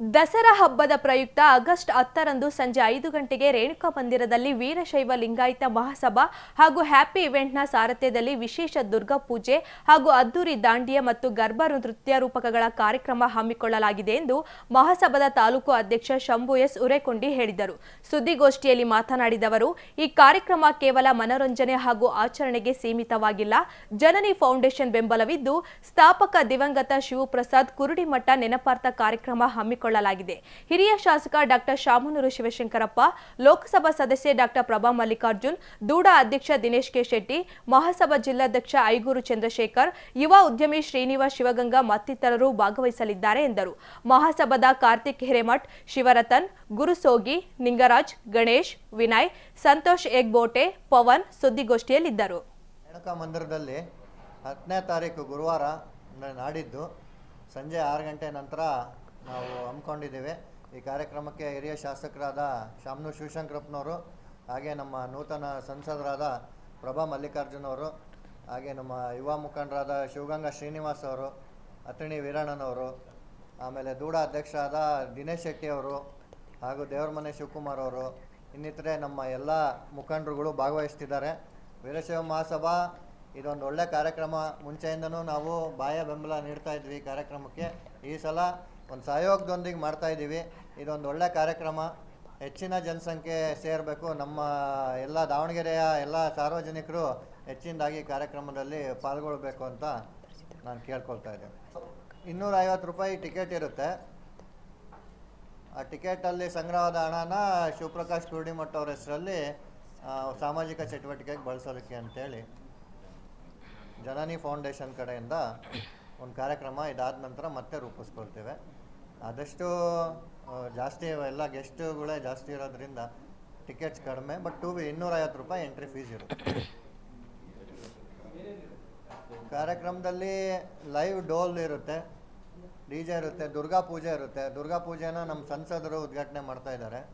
ದಸರಾ ಹಬ್ಬದ ಪ್ರಯುಕ್ತ ಆಗಸ್ಟ್ ಹತ್ತರಂದು ಸಂಜೆ ಐದು ಗಂಟೆಗೆ ರೇಣುಕಾ ಮಂದಿರದಲ್ಲಿ ವೀರಶೈವ ಲಿಂಗಾಯತ ಮಹಾಸಭಾ ಹಾಗೂ ಹ್ಯಾಪಿ ಇವೆಂಟ್ನ ಸಾರಥ್ಯದಲ್ಲಿ ವಿಶೇಷ ದುರ್ಗಾ ಪೂಜೆ ಹಾಗೂ ಅದ್ದೂರಿ ದಾಂಡಿಯ ಮತ್ತು ಗರ್ಭ ನೃತ್ಯ ರೂಪಕಗಳ ಕಾರ್ಯಕ್ರಮ ಹಮ್ಮಿಕೊಳ್ಳಲಾಗಿದೆ ಎಂದು ಮಹಾಸಭಾದ ತಾಲೂಕು ಅಧ್ಯಕ್ಷ ಶಂಭು ಎಸ್ ಉರೇಕೊಂಡಿ ಹೇಳಿದರು. ಸುದ್ದಿಗೋಷ್ಠಿಯಲ್ಲಿ ಮಾತನಾಡಿದ ಅವರು, ಈ ಕಾರ್ಯಕ್ರಮ ಕೇವಲ ಮನರಂಜನೆ ಹಾಗೂ ಆಚರಣೆಗೆ ಸೀಮಿತವಾಗಿಲ್ಲ. ಜನನಿ ಫೌಂಡೇಶನ್ ಬೆಂಬಲವಿದ್ದು, ಸ್ಥಾಪಕ ದಿವಂಗತ ಶಿವಪ್ರಸಾದ್ ಕುರುಡಿಮಠ ನೆನಪಾರ್ಥ ಕಾರ್ಯಕ್ರಮ ಹಮ್ಮಿಕೊಳ್ಳಲಾಗಿದೆ. ಹಿರಿಯ ಶಾಸಕ ಡಾಕ್ಟರ್ ಶಾಮನೂರು ಶಿವಶಂಕರಪ್ಪ, ಲೋಕಸಭಾ ಸದಸ್ಯೆ ಡಾಕ್ಟರ್ ಪ್ರಭಾ ಮಲ್ಲಿಕಾರ್ಜುನ್, ದೂಡಾ ಅಧ್ಯಕ್ಷ ದಿನೇಶ್ ಕೆ. ಶೆಟ್ಟಿ, ಮಹಾಸಭಾ ಜಿಲ್ಲಾಧ್ಯಕ್ಷ ಐಗೂರು ಚಂದ್ರಶೇಖರ್, ಯುವ ಉದ್ಯಮಿ ಶ್ರೀನಿವಾಸ್ ಶಿವಗಂಗಾ ಮತ್ತಿತರರು ಭಾಗವಹಿಸಲಿದ್ದಾರೆ ಎಂದರು. ಮಹಾಸಭಾದ ಕಾರ್ತಿಕ್ ಹಿರೇಮಠ್, ಶಿವರತನ್ ಗುರುಸೋಗಿ ನಿಂಗರಾಜ್, ಗಣೇಶ್, ವಿನಯ್, ಸಂತೋಷ್ ಎಗ್ಬೋಟೆ, ಪವನ್ ಸುದ್ದಿಗೋಷ್ಠಿಯಲ್ಲಿದ್ದರು. ಮಂದಿರದಲ್ಲಿ ಹತ್ತನೇ ತಾರೀಕು ಗುರುವಾರ ನಾಡಿದ್ದು ಸಂಜೆ ಆರು ಗಂಟೆ ನಂತರ ನಾವು ಹಮ್ಮಿಕೊಂಡಿದ್ದೇವೆ. ಈ ಕಾರ್ಯಕ್ರಮಕ್ಕೆ ಹಿರಿಯ ಶಾಸಕರಾದ ಶಾಮನು ಶಿವಶಂಕರಪ್ಪನವರು, ಹಾಗೆ ನಮ್ಮ ನೂತನ ಸಂಸದರಾದ ಪ್ರಭಾ ಮಲ್ಲಿಕಾರ್ಜುನ್ ಅವರು, ಹಾಗೆ ನಮ್ಮ ಯುವ ಮುಖಂಡರಾದ ಶಿವಗಂಗಾ ಶ್ರೀನಿವಾಸ್ ಅವರು ಅತ್ರಿಣಿ ವೀರಣ್ಣನವರು ಆಮೇಲೆ ದೂಡ ಅಧ್ಯಕ್ಷರಾದ ದಿನೇಶ್ ಶೆಟ್ಟಿ ಅವರು, ಹಾಗೂ ದೇವರಮನೆ ಶಿವಕುಮಾರ್ ಅವರು, ಇನ್ನಿತರೆ ನಮ್ಮ ಎಲ್ಲ ಮುಖಂಡರುಗಳು ಭಾಗವಹಿಸ್ತಿದ್ದಾರೆ. ವೀರಶೈವ ಮಹಾಸಭಾ ಇದೊಂದು ಒಳ್ಳೆ ಕಾರ್ಯಕ್ರಮ. ಮುಂಚೆಯಿಂದನೂ ನಾವು ಬಾಯ ಬೆಂಬಲ ನೀಡ್ತಾ ಇದ್ವಿ ಈ ಕಾರ್ಯಕ್ರಮಕ್ಕೆ. ಈ ಸಲ ಒಂದು ಸಹಯೋಗದೊಂದಿಗೆ ಮಾಡ್ತಾ ಇದ್ದೀವಿ. ಇದೊಂದು ಒಳ್ಳೆ ಕಾರ್ಯಕ್ರಮ. ಹೆಚ್ಚಿನ ಜನಸಂಖ್ಯೆ ಸೇರಬೇಕು. ನಮ್ಮ ಎಲ್ಲ ದಾವಣಗೆರೆಯ ಎಲ್ಲ ಸಾರ್ವಜನಿಕರು ಹೆಚ್ಚಿನದಾಗಿ ಕಾರ್ಯಕ್ರಮದಲ್ಲಿ ಪಾಲ್ಗೊಳ್ಬೇಕು ಅಂತ ನಾನು ಕೇಳ್ಕೊಳ್ತಾ ಇದ್ದೇನೆ. ಇನ್ನೂರ ಐವತ್ತು ರೂಪಾಯಿ ಟಿಕೆಟ್ ಇರುತ್ತೆ. ಆ ಟಿಕೆಟಲ್ಲಿ ಸಂಗ್ರಹದ ಹಣನ ಶಿವಪ್ರಕಾಶ್ ಕುರುಡಿಮಠ ಅವ್ರ ಹೆಸರಲ್ಲಿ ಸಾಮಾಜಿಕ ಚಟುವಟಿಕೆಗೆ ಬಳಸೋದಕ್ಕೆ ಅಂತೇಳಿ, ಜನನಿ ಫೌಂಡೇಶನ್ ಕಡೆಯಿಂದ ಒಂದು ಕಾರ್ಯಕ್ರಮ ಇದಾದ ನಂತರ ಮತ್ತೆ ರೂಪಿಸ್ಕೊಳ್ತೇವೆ. ಆದಷ್ಟು ಜಾಸ್ತಿ ಎಲ್ಲ ಗೆಸ್ಟ್ಗಳೇ ಜಾಸ್ತಿ ಇರೋದ್ರಿಂದ ಟಿಕೆಟ್ಸ್ ಕಡಿಮೆ, ಬಟ್ ಟೂ ಇನ್ನೂರೈವತ್ತು ರೂಪಾಯಿ ಎಂಟ್ರಿ ಫೀಸ್ ಇರುತ್ತೆ. ಕಾರ್ಯಕ್ರಮದಲ್ಲಿ ಲೈವ್ ಡೋಲ್ ಇರುತ್ತೆ, ಡಿ ಜೆ ಇರುತ್ತೆ, ದುರ್ಗಾ ಪೂಜೆ ಇರುತ್ತೆ. ದುರ್ಗಾ ಪೂಜೆನ ನಮ್ಮ ಸಂಸದರು ಉದ್ಘಾಟನೆ ಮಾಡ್ತಾ ಇದ್ದಾರೆ.